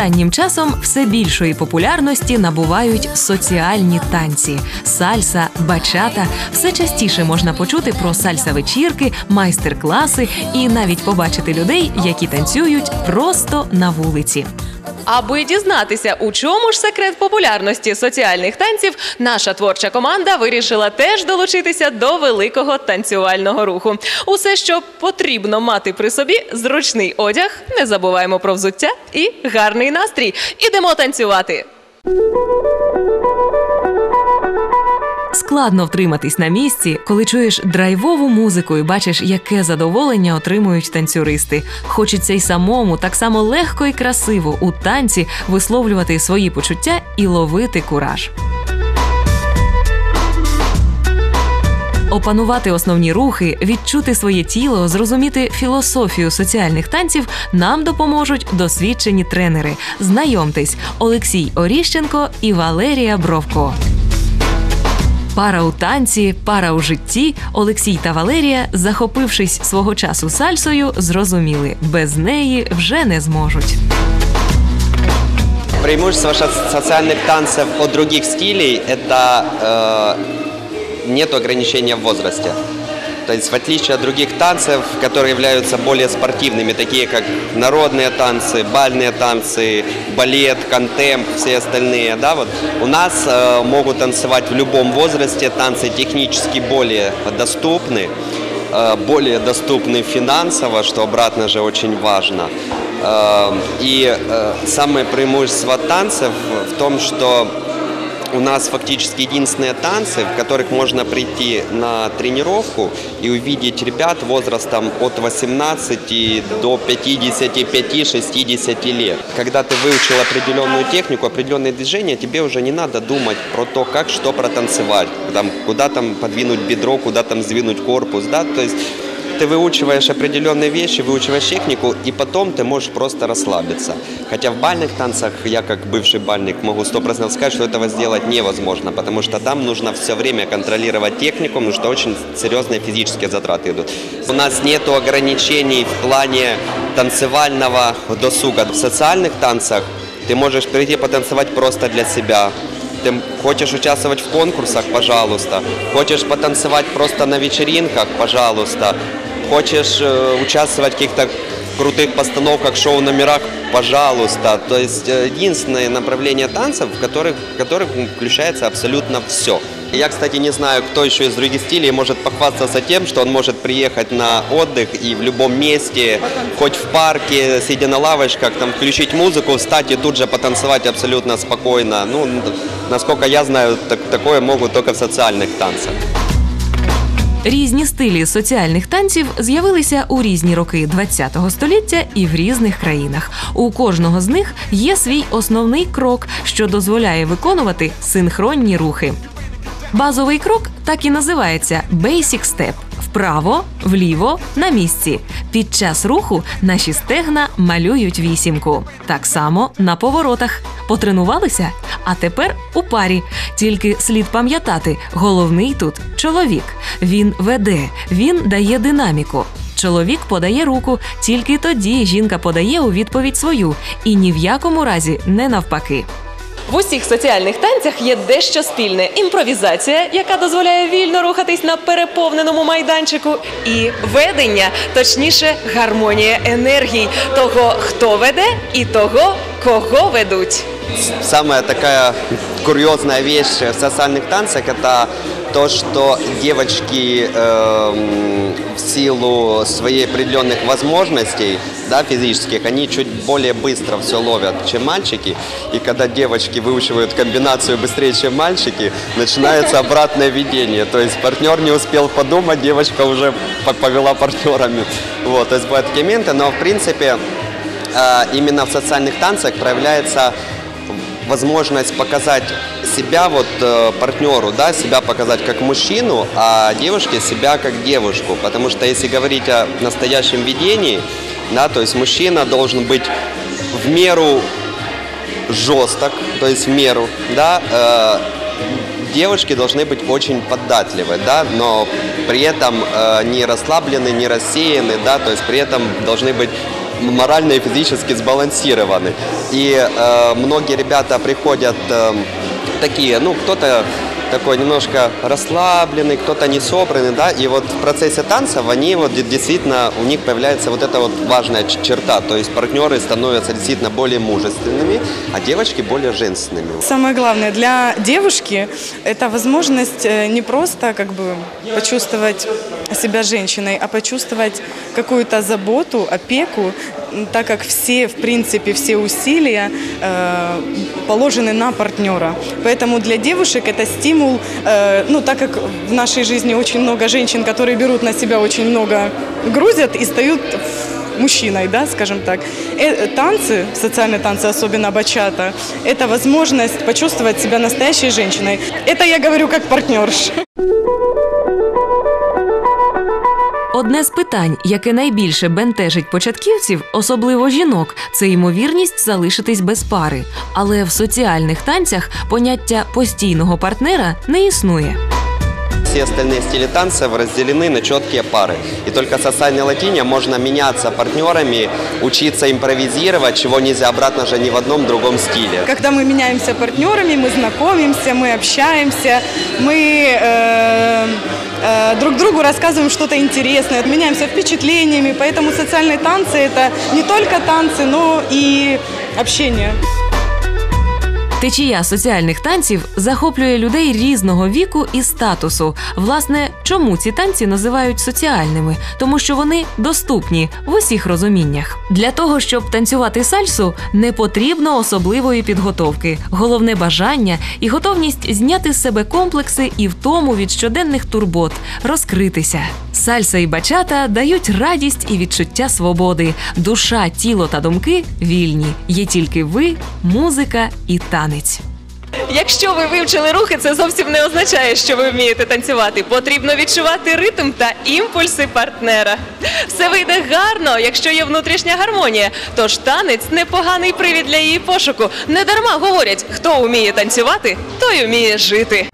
Останнім часом все більшої популярності набувають соціальні танці, сальса, бачата. Все частіше можна почути про сальса-вечірки, майстер-класи і навіть побачити людей, які танцюють просто на вулиці. Аби дізнатися, у чому ж секрет популярності соціальних танців, наша творча команда вирішила теж долучитися до великого танцювального руху. Усе, що потрібно мати при собі, зручний одяг, не забуваємо про взуття і гарний настрій. Ідемо танцювати. Складно втриматись на місці, коли чуєш драйвову музику і бачиш, яке задоволення отримують танцюристи. Хочеться й самому так само легко і красиво у танці висловлювати свої почуття і ловити кураж. Опанувати основні рухи, відчути своє тіло, зрозуміти філософію соціальних танців нам допоможуть досвідчені тренери. Знайомтесь, Олексій Оріщенко і Валерія Бровко. Пара у танці, пара у житті. Олексій та Валерія, захопившись свого часу сальсою, зрозуміли, без неї вже не зможуть. Преимущество шо- социальных танцев от других стилей – это э, нет ограничения в возрасте. То есть в отличие от других танцев, которые являются более спортивными, такие как народные танцы, бальные танцы, балет, контемп, все остальные, да, вот у нас э, могут танцевать в любом возрасте, танцы технически более доступны, э, более доступны финансово, что обратно же очень важно. Э, И э, самое преимущество танцев в том, что у нас фактически единственные танцы, в которых можно прийти на тренировку и увидеть ребят возрастом от 18 до 55-60 лет. Когда ты выучил определенную технику, определенные движения, тебе уже не надо думать про то, как что протанцевать, там, куда там подвинуть бедро, куда там сдвинуть корпус, да, то есть ты выучиваешь определенные вещи, выучиваешь технику, и потом ты можешь просто расслабиться. Хотя в бальных танцах, я как бывший бальник могу 100% сказать, что этого сделать невозможно, потому что там нужно все время контролировать технику, потому что очень серьезные физические затраты идут. У нас нет ограничений в плане танцевального досуга. В социальных танцах ты можешь прийти потанцевать просто для себя, ты хочешь участвовать в конкурсах, пожалуйста. Хочешь потанцевать просто на вечеринках, пожалуйста. Хочешь э, участвовать в каких-то крутых постановках, шоу-номерах, пожалуйста. То есть э, единственное направление танцев, в которых, в которых включается абсолютно все. Я, кстати, не знаю, кто еще из других стилей может похвастаться тем, что он может приехать на отдых и в любом месте, хоть в парке, сидя на лавочках, там, включить музыку, встать и тут же потанцевать абсолютно спокойно. Ну, насколько я знаю, так- такое могут только в социальных танцах. Різні стилі соціальних танців з'явилися у різні роки ХХ століття і в різних країнах. У кожного з них є свій основний крок, що дозволяє виконувати синхронні рухи. Базовий крок так і називається Basic Step. Вправо, вліво, на місці. Під час руху наші стегна малюють вісімку. Так само на поворотах. Потренувалися? А тепер у парі. Тільки слід пам'ятати, головний тут чоловік. Він веде, він дає динаміку. Чоловік подає руку, тільки тоді жінка подає у відповідь свою, і ні в якому разі не навпаки. В усіх соціальних танцях є дещо спільне: імпровізація, яка дозволяє вільно рухатись на переповненому майданчику, і ведення, точніше, гармонія енергій того, хто веде, і того, кого ведуть. Самая такая курьезная вещь в социальных танцах это то, что девочки эм, в силу своих определенных возможностей, да, физических, они чуть более быстро все ловят, чем мальчики. И когда девочки выучивают комбинацию быстрее, чем мальчики, начинается обратное ведение. То есть партнер не успел подумать, девочка уже по- повела партнерами. Вот, то есть бывают такие моменты, но в принципе э, именно в социальных танцах проявляется возможность показать себя вот э, партнеру, да, себя показать как мужчину, а девушке себя как девушку. Потому что если говорить о настоящем видении, да, то есть мужчина должен быть в меру жесток, то есть в меру, да, э, девушки должны быть очень податливы, да, но при этом э, не расслаблены, не рассеяны, да, то есть при этом должны быть морально и физически сбалансированы. И э, многие ребята приходят э, такие, ну, кто-то такой немножко расслабленный, кто-то не собранный, да, и вот в процессе танцев они вот де- действительно, у них появляется вот эта вот важная черта, то есть партнеры становятся действительно более мужественными, а девочки более женственными. Самое главное для девушки это возможность э, не просто как бы почувствовать себя женщиной, а почувствовать какую-то заботу, опеку, так как все, в принципе, все усилия э, положены на партнера. Поэтому для девушек это стимул, э, ну так как в нашей жизни очень много женщин, которые берут на себя очень много, грузят и стают мужчиной, да, скажем так. Э, танцы, социальные танцы, особенно бачата, это возможность почувствовать себя настоящей женщиной. Это я говорю как партнерша. Одне з питань, яке найбільше бентежить початківців, особливо жінок, це ймовірність залишитись без пари. Але в соціальних танцях поняття постійного партнера не існує. Все остальные стили танцев разделены на четкие пары. И только в социальной латине можно меняться партнерами, учиться импровизировать, чего нельзя обратно же ни в одном другом стиле. Когда мы меняемся партнерами, мы знакомимся, мы общаемся, мы э, э, друг другу рассказываем что-то интересное, меняемся впечатлениями. Поэтому социальные танцы это не только танцы, но и общение. Течія соціальних танців захоплює людей різного віку і статусу. Власне, чому ці танці називають соціальними? Тому що вони доступні в усіх розуміннях. Для того щоб танцювати сальсу, не потрібно особливої підготовки, головне бажання і готовність зняти з себе комплекси і втому від щоденних турбот, розкритися. Сальса і бачата дають радість і відчуття свободи. Душа, тіло та думки вільні. Є тільки ви, музика і танець. Якщо ви вивчили рухи, це зовсім не означає, що ви вмієте танцювати. Потрібно відчувати ритм та імпульси партнера. Все вийде гарно, якщо є внутрішня гармонія. Тож танець непоганий привід для її пошуку. Не дарма говорять, хто вміє танцювати, той вміє жити.